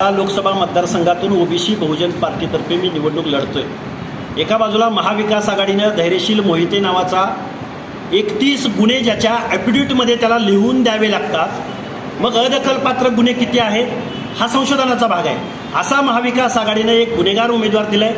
या लोकसभा मतदारसंघातून ओबीसी बहुजन पार्टीतर्फे मी निवडणूक लढतोय. एका बाजूला महाविकास आघाडीनं धैर्यशील मोहिते नावाचा एकतीस गुन्हे ज्याच्या ॲपिट्यूटमध्ये त्याला लिहून द्यावे लागतात मग अदखलपात्र गुन्हे किती आहेत हा संशोधनाचा भाग आहे. असा महाविकास आघाडीनं एक गुन्हेगार उमेदवार दिलाय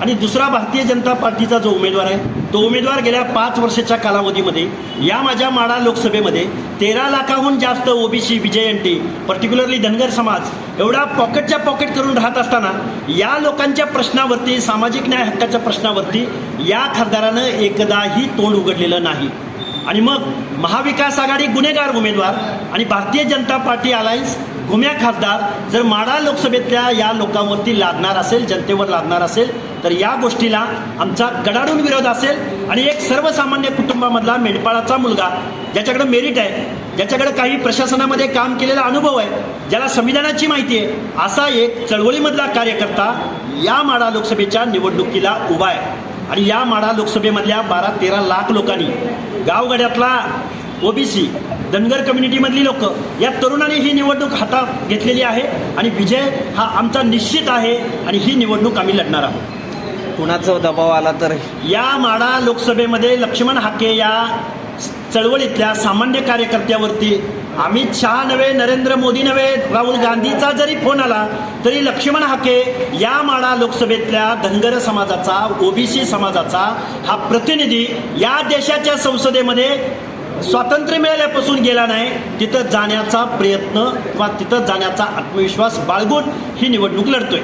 आणि दुसरा भारतीय जनता पार्टीचा जो उमेदवार आहे तो उमेदवार गेल्या पाच वर्षाच्या कालावधीमध्ये या माझ्या माडा लोकसभेमध्ये तेरा लाखाहून जास्त ओबीसी बीजेएनटी पर्टिक्युलरली धनगर समाज एवढा पॉकेटच्या पॉकेट करून राहत असताना या लोकांच्या प्रश्नावरती सामाजिक न्याय हक्काच्या प्रश्नावरती या खासदारानं एकदाही तोंड उघडलेलं नाही. आणि मग महाविकास आघाडी गुन्हेगार उमेदवार आणि भारतीय जनता पार्टी अलायन्स घुम्या खासदार जर माडा लोकसभेतल्या या लोकांवरती लादणार असेल जनतेवर लादणार असेल तर या गोष्टीला आमचा गडाडून विरोध असेल आणि एक सर्वसामान्य कुटुंबामधला मेंढपाळाचा मुलगा ज्याच्याकडे मेरिट आहे ज्याच्याकडे काही प्रशासनामध्ये काम केलेला अनुभव आहे ज्याला संविधानाची माहिती आहे असा एक चळवळीमधला कार्यकर्ता या माडा लोकसभेच्या निवडणुकीला उभा आहे. आणि या माडा लोकसभेमधल्या बारा तेरा लाख लोकांनी गावगड्यातला ओबीसी धनगर कम्युनिटीमधली लोक या तरुणांनी ही निवडणूक हातात घेतलेली आहे आणि विजय हा आमचा निश्चित आहे आणि ही निवडणूक आम्ही लढणार आहोत. कुणाचा दबाव आला तर? या माडा लोकसभेमध्ये लक्ष्मण हाके या चळवळीतल्या सामान्य कार्यकर्त्यावरती अमित शहा नव्हे नरेंद्र मोदी नव्हे राहुल गांधीचा जरी फोन आला तरी लक्ष्मण हाके या माडा लोकसभेतल्या धनगर समाजाचा ओबीसी समाजाचा हा प्रतिनिधी या देशाच्या संसदेमध्ये स्वातंत्र्य मिळाल्यापासून गेला नाही तिथं जाण्याचा प्रयत्न किंवा तिथं जाण्याचा आत्मविश्वास बाळगून ही निवडणूक लढतोय.